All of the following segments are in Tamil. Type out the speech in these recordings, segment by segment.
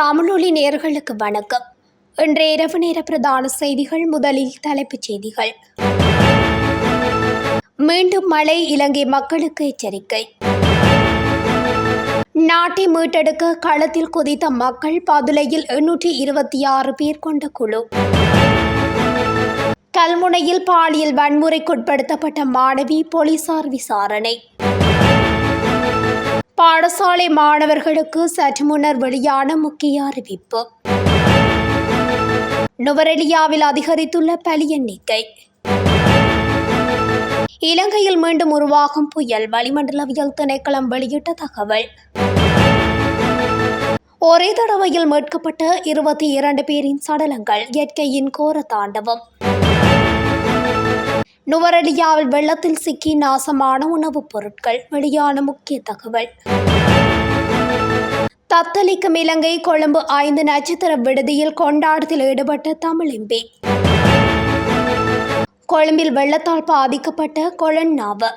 தமிழொலி நேர்களுக்கு வணக்கம். இன்றைய இரவு நேர பிரதான செய்திகள் முதலில் தலைப்புச் செய்திகள். மீண்டும் மழை இலங்கை மக்களுக்கு எச்சரிக்கை. நாட்டை மீட்டெடுக்க களத்தில் குதித்த மக்கள் பதுளையில் எண்ணூற்றி இருபத்தி ஆறு பேர் கொண்ட குழு. கல்முனையில் பாலியல் வன்முறைக்குட்படுத்தப்பட்ட மாணவி போலீசார் விசாரணை. பாடசாலை மாணவர்களுக்கு சற்று முன்னர் வெளியான முக்கிய அறிவிப்பு. நுவரெலியாவில் அதிகரித்துள்ள பலி எண்ணிக்கை. இலங்கையில் மீண்டும் உருவாகும் புயல் வளிமண்டலவியல் திணைக்களம் வெளியிட்ட தகவல். ஒரே தடவையில் மீட்கப்பட்ட இருபத்தி இரண்டு பேரின் சடலங்கள் இயற்கையின் கோர தாண்டவம். நுவரெலியாவில் வெள்ளத்தில் சிக்கி நாசமான உணவுப் பொருட்கள். வெளியான முக்கிய தகவல். தத்தளிக்கும் இலங்கை கொழும்பு ஐந்து நட்சத்திர விடுதியில் கொண்டாட்டத்தில் ஈடுபட்ட தமிழ் எம்பி. கொழும்பில் வெள்ளத்தால் பாதிக்கப்பட்ட கொழன்னாவ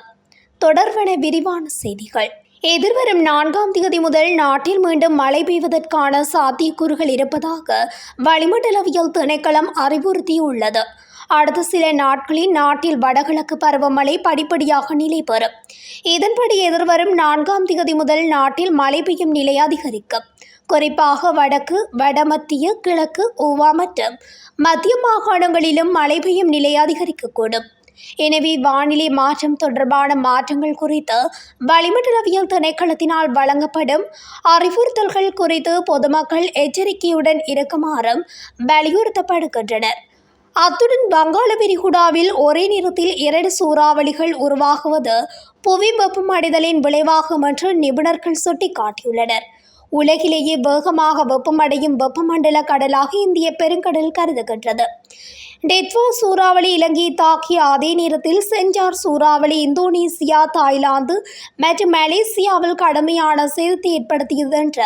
தொடர்பென விரிவான செய்திகள். எதிர்வரும் நான்காம் தேதி முதல் நாட்டில் மீண்டும் மழை பெய்வதற்கான சாத்தியக்கூறுகள் இருப்பதாக வளிமண்டலவியல் திணைக்களம் அறிவுறுத்தியுள்ளது. அடுத்த சில நாட்களில் நாட்டில் வடகிழக்கு பருவமழை படிப்படியாக நிலை பெறும். இதன்படி எதிர்வரும் நான்காம் தேதி முதல் நாட்டில் மழை பெய்யும் நிலை அதிகரிக்கும். குறிப்பாக வடக்கு வடமத்திய கிழக்கு ஊவா மற்றும் மத்திய மாகாணங்களிலும் மழை பெய்யும் நிலை அதிகரிக்கக்கூடும். எனவே வானிலை மாற்றம் தொடர்பான மாற்றங்கள் குறித்து வளிமண்டலவியல் திணைக்களத்தினால் வழங்கப்படும் அறிவுறுத்தல்கள் குறித்து பொதுமக்கள் எச்சரிக்கையுடன் இருக்குமாறும் வலியுறுத்தப்படுகின்றனர். அத்துடன் வங்காள விரிகுடாவில் ஒரே நேரத்தில் இரண்டு சூறாவளிகள் உருவாகுவது புவி வெப்பமடைதலின் விளைவாகும் என்று நிபுணர்கள் சுட்டிக்காட்டியுள்ளனர். உலகிலேயே வேகமாக வெப்பமடையும் வெப்பமண்டல கடலாக இந்திய பெருங்கடல் கருதுகின்றது. டெத்வா சூறாவளி இலங்கையை தாக்கிய அதே நேரத்தில் செஞ்சார் சூறாவளி இந்தோனேசியா தாய்லாந்து மற்றும் மலேசியாவில் கடுமையான சேதத்தை ஏற்படுத்தியது என்ற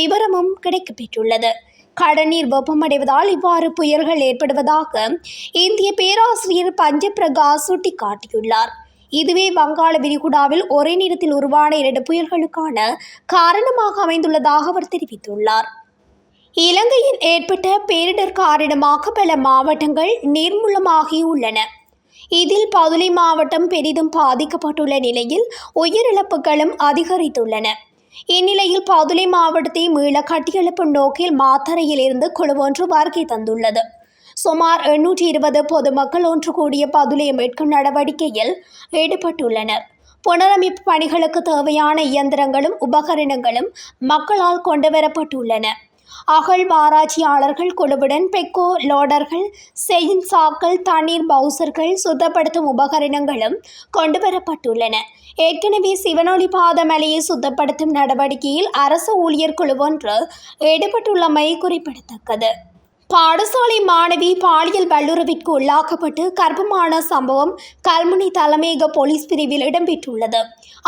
விவரமும் கிடைக்கப்பெற்றுள்ளது. கடநீர் வெப்பமடைவதால் இவ்வாறு புயல்கள் ஏற்படுவதாக இந்திய பேராசிரியர் பஞ்சபிரகாஷ் சுட்டிக்காட்டியுள்ளார். இதுவே வங்காள விரிகுடாவில் ஒரே நேரத்தில் உருவான இரண்டு புயல்களுக்கான காரணமாக அமைந்துள்ளதாக அவர் தெரிவித்துள்ளார். இலங்கையில் ஏற்பட்ட பேரிடர் காரணமாக பல மாவட்டங்கள் நீர்மூலமாகியுள்ளன. இதில் பதுளை மாவட்டம் பெரிதும் பாதிக்கப்பட்டுள்ள நிலையில் உயிரிழப்புகளும் அதிகரித்துள்ளன. இந்நிலையில் பதுளை மாவட்டத்தை மீள கட்டியெழுப்பும் நோக்கில் மாத்தறையில் இருந்து குழு ஒன்று வருகை தந்துள்ளது. சுமார் எண்ணூற்றி இருபது பொதுமக்கள் ஒன்று கூடிய பதுளை மீட்கும் நடவடிக்கையில் ஈடுபட்டுள்ளனர். புனரமைப்பு பணிகளுக்கு தேவையான இயந்திரங்களும் உபகரணங்களும் மக்களால் கொண்டுவரப்பட்டுள்ளன அகழ்வாராய்ச்சியாளர்கள் குழுவுடன் பெக்கோ லோடர்கள் செயின் சாக்கள் தண்ணீர் பவுசர்கள் சுத்தப்படுத்தும் உபகரணங்களும் கொண்டுவரப்பட்டுள்ளன. ஏற்கனவே சிவனொளி பாதமலையை சுத்தப்படுத்தும் நடவடிக்கையில் அரசு ஊழியர் குழு ஒன்று ஈடுபட்டுள்ளமை குறிப்பிடத்தக்கது. பாடசாலை மாணவி பாலியல் வல்லுறவிற்கு உள்ளாக்கப்பட்டு கர்ப்பமான சம்பவம் கல்முனை தலைமையக போலீஸ் பிரிவில் இடம்பெற்றுள்ளது.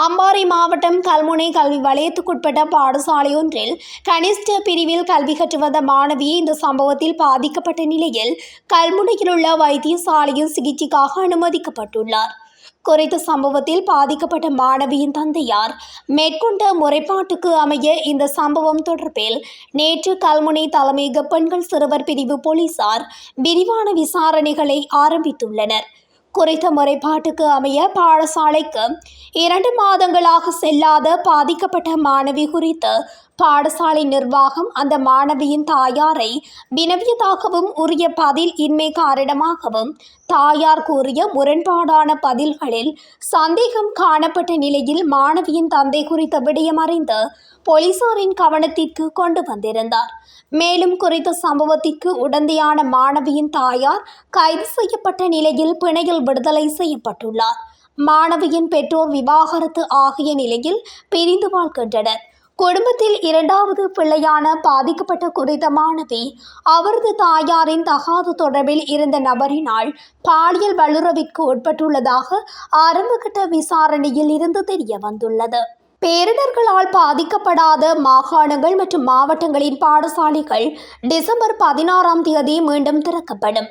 அம்பாறை மாவட்டம் கல்முனை கல்வி வலயத்துக்குட்பட்ட பாடசாலை ஒன்றில் கனிஷ்ட பிரிவில் கல்வி கற்று வந்த மாணவி இந்த சம்பவத்தில் பாதிக்கப்பட்ட நிலையில் கல்முனையில் உள்ள வைத்தியசாலையில் சிகிச்சைக்காக அனுமதிக்கப்பட்டுள்ளார். குறித்த சம்பவத்தில் பாதிக்கப்பட்ட மாணவியின் தந்தையார் மேற்கொண்ட முறைப்பாட்டுக்கு அமைய இந்த சம்பவம் தொடர்பில் நேற்று கல்முனை தலைமையக பெண்கள் சிறுவர் பிரிவு போலீசார் விரிவான விசாரணைகளை ஆரம்பித்துள்ளனர். குறித்த முறைப்பாட்டுக்கு அமைய பாடசாலைக்கு இரண்டு மாதங்களாக செல்லாத பாதிக்கப்பட்ட மாணவி குறித்து பாடசாலை நிர்வாகம் அந்த மாணவியின் தாயாரை வினவியதாகவும் உரிய பதில் இன்மை காரணமாகவும் தாயார் கூறிய முரண்பாடான பதில்களில் சந்தேகம் காணப்பட்ட நிலையில் மாணவியின் தந்தை குறித்த விடயம் அறிந்து போலீசாரின் கவனத்திற்கு கொண்டு வந்திருந்தார். மேலும் குறித்த சம்பவத்திற்கு உடந்தையான மாணவியின் தாயார் கைது செய்யப்பட்ட நிலையில் பிணையில் விடுதலை செய்யப்பட்டுள்ளார். மாணவியின் பெற்றோர் விவாகரத்து ஆகிய நிலையில் பிரிந்து வாழ்கின்றனர். குடும்பத்தில் இரண்டாவது பிள்ளையான பாதிக்கப்பட்ட குறித்த மாணவி அவரது தாயாரின் தகாத தொடர்பில் இருந்த நபரினால் பாலியல் வல்லுறவிற்கு உட்பட்டுள்ளதாக ஆரம்பகட்ட விசாரணையில் இருந்து தெரிய வந்துள்ளது. பேரிடர்களால் பாதிக்கப்படாத மாகாணங்கள் மற்றும் மாவட்டங்களின் பாடசாலைகள் டிசம்பர் பதினாறாம் தேதி மீண்டும் திறக்கப்படும்.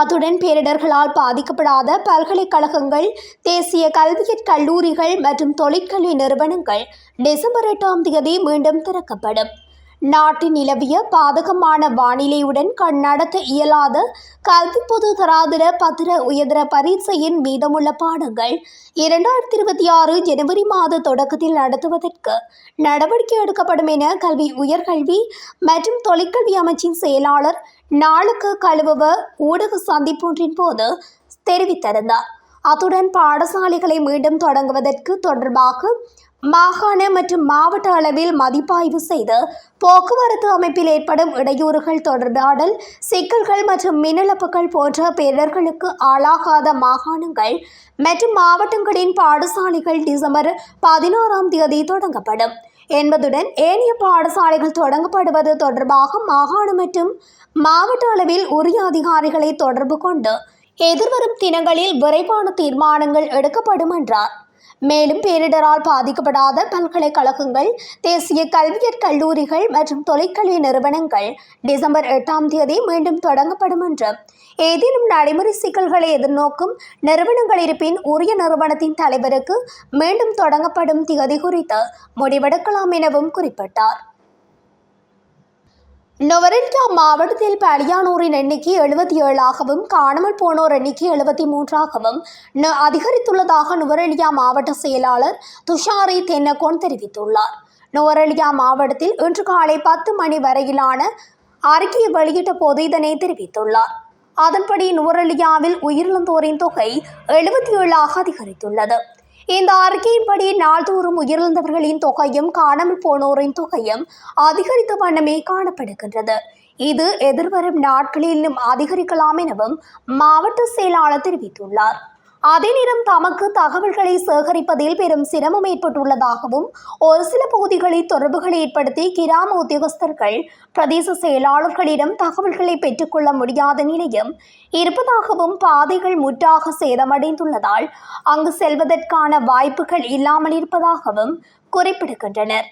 அத்துடன் பேரிடர்களால் பாதிக்கப்படாத பல்கலைக்கழகங்கள் தேசிய கல்வியற் கல்லூரிகள் மற்றும் தொழிற்கல்வி நிறுவனங்கள் டிசம்பர் எட்டாம் தேதி மீண்டும் திறக்கப்படும். நாட்டில் நிலவிய பாதகமான வானிலையுடன் கண்ணடக்க இயலாத கல்வி பொது தராதர பத்திர உயர்தர பரீட்சையின் மீதமுள்ள பாடங்கள் இரண்டாயிரத்தி இருபத்தி ஆறு ஜனவரி மாத தொடக்கத்தில் நடத்துவதற்கு நடவடிக்கை எடுக்கப்படும் என கல்வி உயர்கல்வி மற்றும் தொழிற்கல்வி அமைச்சின் செயலாளர் நாளுக்கு கழுவவ ஊடக சந்திப்பொன்றின் போது தெரிவித்திருந்தார். அத்துடன் பாடசாலைகளை மீண்டும் தொடங்குவதற்கு தொடர்பாக மாகாண மற்றும் மாவட்ட அளவில் மதிப்பாய்வு செய்து போக்குவரத்து அமைப்பில் ஏற்படும் இடையூறுகள் தொடர்பாடல் சிக்கல்கள் மற்றும் மின்னிழப்புகள் போன்ற பேரர்களுக்கு ஆளாகாத மாகாணங்கள் மற்றும் மாவட்டங்களின் பாடசாலைகள் டிசம்பர் பதினோராம் தேதி தொடங்கப்படும். என்பதுடன் ஏனைய பாடசாலைகள் தொடங்கப்படுவது தொடர்பாக மாகாண மற்றும் மாவட்ட அளவில் உரிய அதிகாரிகளை தொடர்பு கொண்டு எதிர்வரும் தினங்களில் விரைவான தீர்மானங்கள் எடுக்கப்படும் என்றார். மேலும் பேரிடரால் பாதிக்கப்படாத பல்கலைக்கழகங்கள் தேசிய கல்வியற் கல்லூரிகள் மற்றும் தொலைக்கல்வி நிறுவனங்கள் டிசம்பர் எட்டாம் தேதி மீண்டும் தொடங்கப்படும் என்று ஏதேனும் நடைமுறை சிக்கல்களை எதிர்நோக்கும் நிறுவனங்கள் இருப்பின் உரிய நிறுவனத்தின் தலைவருக்கு மீண்டும் தொடங்கப்படும் திகதி குறித்து முடிவெடுக்கலாம் எனவும் குறிப்பிட்டார். நொவரெலியா மாவட்டத்தில் பலியானோரின் எண்ணிக்கை எழுபத்தி ஏழாகவும் காணாமல் போனோர் எண்ணிக்கை எழுபத்தி மூன்றாகவும் ந- அதிகரித்துள்ளதாக நுவரெலியா மாவட்ட செயலாளர் துஷாரி தென்னகோன் தெரிவித்துள்ளார். நுவரெலியா மாவட்டத்தில் இன்று காலை பத்து மணி வரையிலான அறிக்கையை வெளியிட்ட போது இதனை தெரிவித்துள்ளார். அதன்படி நுவரெலியாவில் உயிரிழந்தோரின் தொகை எழுபத்தி ஏழாக அதிகரித்துள்ளது. இந்த அறிக்கையின்படி நாள்தோறும் உயிரிழந்தவர்களின் தொகையும் காணாமல் போனோரின் தொகையும் அதிகரித்த வண்ணமே காணப்படுகின்றது. இது எதிர்வரும் நாட்களிலும் அதிகரிக்கலாம் எனவும் மாவட்ட செயலாளர் தெரிவித்துள்ளார். அதே நேரம் தமக்கு தகவல்களை சேகரிப்பதில் பெரும் சிரமம் ஏற்பட்டுள்ளதாகவும் ஒரு சில பகுதிகளில் தொடர்புகளை ஏற்படுத்தி கிராம உத்தியோகஸ்தர்கள் பிரதேச செயலாளர்களிடம் தகவல்களை பெற்றுக்கொள்ள முடியாத நிலையும் இருப்பதாகவும் பாதைகள் முற்றாக சேதமடைந்துள்ளதால் அங்கு செல்வதற்கான வாய்ப்புகள் இல்லாமல் இருப்பதாகவும் குறிப்பிடுகின்றனர்.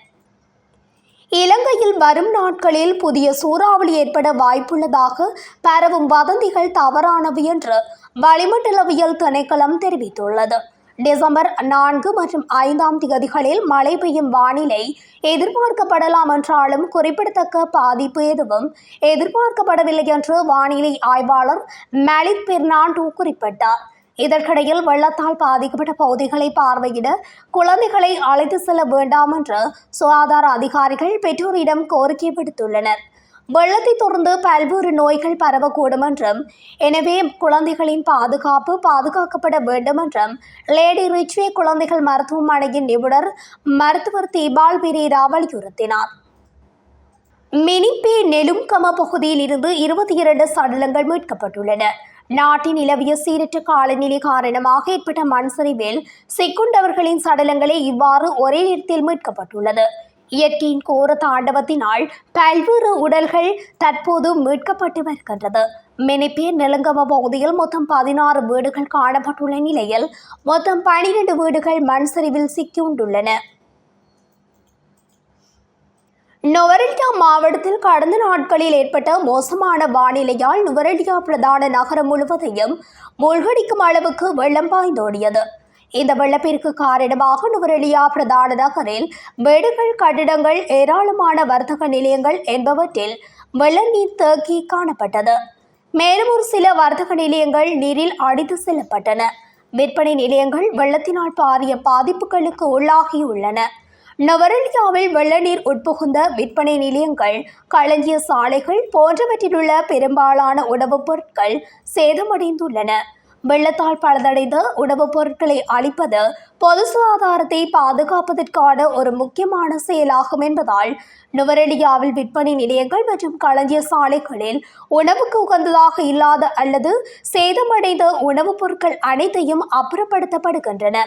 இலங்கையில் வரும் நாட்களில் புதிய சூறாவளி ஏற்பட வாய்ப்புள்ளதாக பரவும் வதந்திகள் தவறானவை என்று வளிமண்டலவியல் திணைக்களம் தெரிவித்துள்ளது. டிசம்பர் நான்கு மற்றும் ஐந்தாம் திகதிகளில் மழை பெய்யும் வானிலை எதிர்பார்க்கப்படலாம் என்றாலும் குறிப்பிடத்தக்க பாதிப்பு எதுவும் எதிர்பார்க்கப்படவில்லை என்று வானிலை ஆய்வாளர் மலிக் பெர்னாண்டோ குறிப்பிட்டார். இதற்கிடையில் வெள்ளத்தால் பாதிக்கப்பட்ட பகுதிகளை பார்வையிட குழந்தைகளை அழைத்து செல்ல வேண்டாம் என்று சுகாதார அதிகாரிகள் பெற்றோரிடம் கோரிக்கை விடுத்துள்ளனர். வெள்ளத்தை தொடர்ந்து பல்வேறு நோய்கள் பரவக்கூடும் என்றும் எனவே குழந்தைகளின் பாதுகாப்பு பாதுகாக்கப்பட வேண்டும் என்றும் லேடி ரிச்வே குழந்தைகள் மருத்துவமனையின் நிபுணர் மருத்துவர் தீபால் பிரீரா வலியுறுத்தினார். மினிப்பே நெலும்கம பகுதியில் இருந்து இருபத்தி இரண்டு சடலங்கள் மீட்கப்பட்டுள்ளன. நாட்டின் நிலவிய சீரற்ற காலநிலை காரணமாக ஏற்பட்ட மண் சரிவில் சிக்குண்டவர்களின் சடலங்களே இவ்வாறு ஒரே இடத்தில் மீட்கப்பட்டுள்ளது. இயற்கையின் கோர தாண்டவத்தினால் பல்வேறு உடல்கள் தற்போது மீட்கப்பட்டு வருகின்றது. மினிப்பே நிலங்கம பகுதியில் மொத்தம் பதினாறு வீடுகள் காணப்பட்டுள்ள நிலையில் மொத்தம் பனிரெண்டு வீடுகள் மண் சரிவில் சிக்கியுண்டுள்ளன. நுவரெலியா மாவட்டத்தில் கடந்த நாட்களில் ஏற்பட்ட மோசமான வானிலையால் நுவரெலியா பிரதான நகரம் முழுவதையும் மூழ்கடிக்கும் அளவுக்கு வெள்ளம் பாய்ந்தோடியது. இந்த வெள்ளப்பெருக்கு காரணமாக நுவரெலியா பிரதான நகரில் வீடுகள் கட்டிடங்கள் ஏராளமான வர்த்தக நிலையங்கள் என்பவற்றில் வெள்ள நீர் தேக்கி காணப்பட்டது. மேலும் ஒரு சில வர்த்தக நிலையங்கள் நீரில் அடித்து செல்லப்பட்டன. விற்பனை நிலையங்கள் வெள்ளத்தினால் பாரிய பாதிப்புகளுக்கு உள்ளாகியுள்ளன. நவரெலியாவில் வெள்ளநீர் உட்புகுந்த விற்பனை நிலையங்கள் களஞ்சிய சாலைகள் போன்றவற்றிலுள்ள பெரும்பாலான உணவுப் பொருட்கள் சேதமடைந்துள்ளன. வெள்ளத்தால் பழுதடைந்த உணவுப் பொருட்களை அளிப்பது பொது சுகாதாரத்தை பாதுகாப்பதற்கான ஒரு முக்கியமான செயலாகும் என்பதால் நுவரெலியாவில் விற்பனை நிலையங்கள் மற்றும் களஞ்சிய சாலைகளில் உணவுக்கு உகந்ததாக இல்லாத அல்லது சேதமடைந்த உணவுப் பொருட்கள் அனைத்தையும் அப்புறப்படுத்தப்படுகின்றன.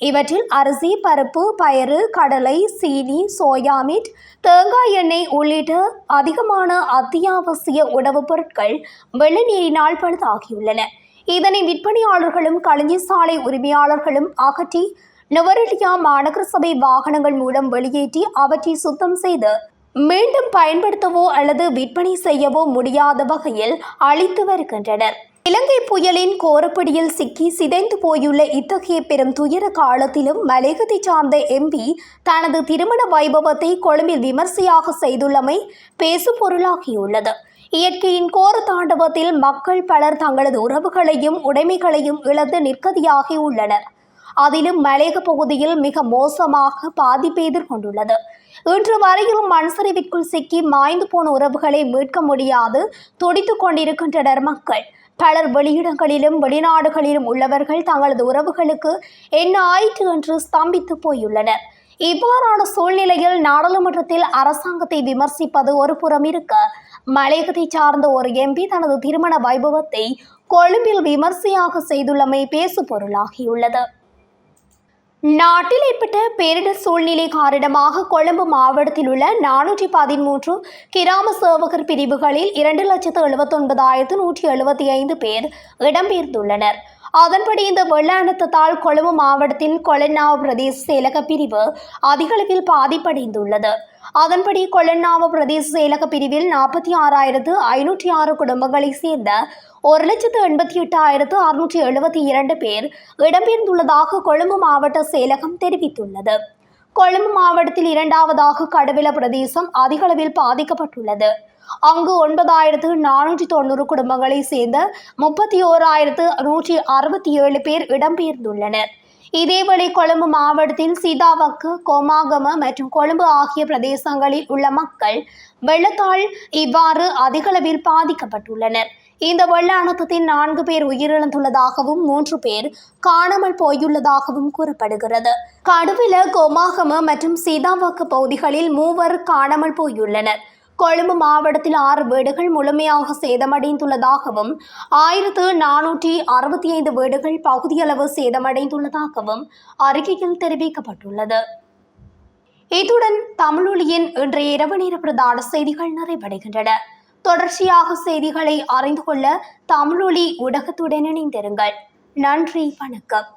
இவற்றில் அரிசி பருப்பு பயறு கடலை சீனி சோயா மீட் தேங்காய் எண்ணெய் உள்ளிட்ட அதிகமான அத்தியாவசிய உணவுப் பொருட்கள் வெள்ள நீரினால் பழுதாகியுள்ளன. இதனை விற்பனையாளர்களும் களஞ்சி சாலை உரிமையாளர்களும் அகற்றி நுவரெலியா மாநகர சபை வாகனங்கள் மூலம் வெளியேற்றி அவற்றை சுத்தம் செய்து மீண்டும் பயன்படுத்தவோ அல்லது விற்பனை செய்யவோ முடியாத வகையில் அளித்து வருகின்றனர். இலங்கை புயலின் கோரப்படியில் சிக்கி சிதைந்து போயுள்ள இத்தகைய பெரும் துயர காலத்திலும் மலையகத்தை சார்ந்த எம்பி தனது திருமண வைபவத்தை கொழும்பில் விமர்சையாக செய்துள்ளமை பேசுபொருளாகியுள்ளது. இயற்கையின் கோர தாண்டவத்தில் மக்கள் பலர் தங்களது உறவுகளையும் உடைமைகளையும் இழந்து நிற்கதியாகி உள்ளனர். அதிலும் மலையக பகுதியில் மிக மோசமாக பாதிப்பை எதிர்கொண்டுள்ளது. இன்று வரையிலும் மண்சரிவிற்குள் சிக்கி மாய்ந்து போன உறவுகளை மீட்க முடியாது துடித்துக் கொண்டிருக்கின்றனர் மக்கள். பலர் வெளியிடங்களிலும் வெளிநாடுகளிலும் உள்ளவர்கள் தங்களது உறவுகளுக்கு என்ன ஆயிற்று என்று ஸ்தம்பித்து போயுள்ளனர். இவ்வாறான சூழ்நிலையில் நாடாளுமன்றத்தில் அரசாங்கத்தை விமர்சிப்பது ஒரு புறம் இருக்க மலையகத்தை சார்ந்த ஒரு எம்பி தனது திருமண வைபவத்தை கொழும்பில் விமர்சையாக செய்துள்ளமை பேசு பொருளாகியுள்ளது நாட்டில் ஏற்பட்ட பேரிடர் சூழ்நிலை காரணமாக கொழும்பு மாவட்டத்தில் உள்ள நானூற்றி பதிமூன்று கிராம சேவகர் பிரிவுகளில் இரண்டு லட்சத்து எழுபத்தொன்பதாயிரத்து நூற்றி எழுபத்தி ஐந்து பேர் இடம்பெயர்ந்துள்ளனர். அதன்படி இந்த வெள்ள அழுத்தத்தால் கொழும்பு மாவட்டத்தின் கொலன்னா பிரதேச செயலக பிரிவு அதிகளவில் பாதிப்படைந்துள்ளது. அதன்படி கொலன்னாவ பிரதேச செயலக பிரிவில் நாற்பத்தி ஆறாயிரத்து ஐநூற்றி ஆறு குடும்பங்களைச் சேர்ந்த ஒரு லட்சத்து எண்பத்தி எட்டாயிரத்து அறுநூற்றி எழுபத்தி இரண்டு பேர் இடம்பெயர்ந்துள்ளதாக கொழும்பு மாவட்ட செயலகம் தெரிவித்துள்ளது. கொழும்பு மாவட்டத்தில் இரண்டாவதாக கடவில பிரதேசம் அதிகளவில் பாதிக்கப்பட்டுள்ளது. அங்கு ஒன்பதாயிரத்து நானூற்றி தொண்ணூறு குடும்பங்களை சேர்ந்த முப்பத்தி ஓராயிரத்து நூற்றி அறுபத்தி ஏழு பேர் இடம்பெயர்ந்துள்ளனர். இதேவேளை கொழும்பு மாவட்டத்தில் சீதாவக்கு கோமாகம மற்றும் கொழும்பு ஆகிய பிரதேசங்களில் உள்ள மக்கள் வெள்ளத்தால் இவ்வாறு அதிகளவில் பாதிக்கப்பட்டுள்ளனர். இந்த வெள்ள அனர்த்தத்தில் நான்கு பேர் உயிரிழந்துள்ளதாகவும் மூன்று பேர் காணாமல் போயுள்ளதாகவும் கூறப்படுகிறது. கடுவில கோமாகம மற்றும் சீதாவாக்கு பகுதிகளில் மூவர் காணாமல் போயுள்ளனர். கொழும்பு மாவட்டத்தில் ஆறு வீடுகள் முழுமையாக சேதமடைந்துள்ளதாகவும் ஆயிரத்து நானூற்றி அறுபத்தி ஐந்து வீடுகள் பகுதியளவு சேதமடைந்துள்ளதாகவும் அறிக்கையில் தெரிவிக்கப்பட்டுள்ளது. இத்துடன் தமிழொலியின் இன்றைய இரவு நேர பிரதான செய்திகள் நிறைவடைகின்றன. தொடர்ச்சியாக செய்திகளை அறிந்து கொள்ள தமிழொலி ஊடகத்துடன் இணைந்திருங்கள். நன்றி வணக்கம்.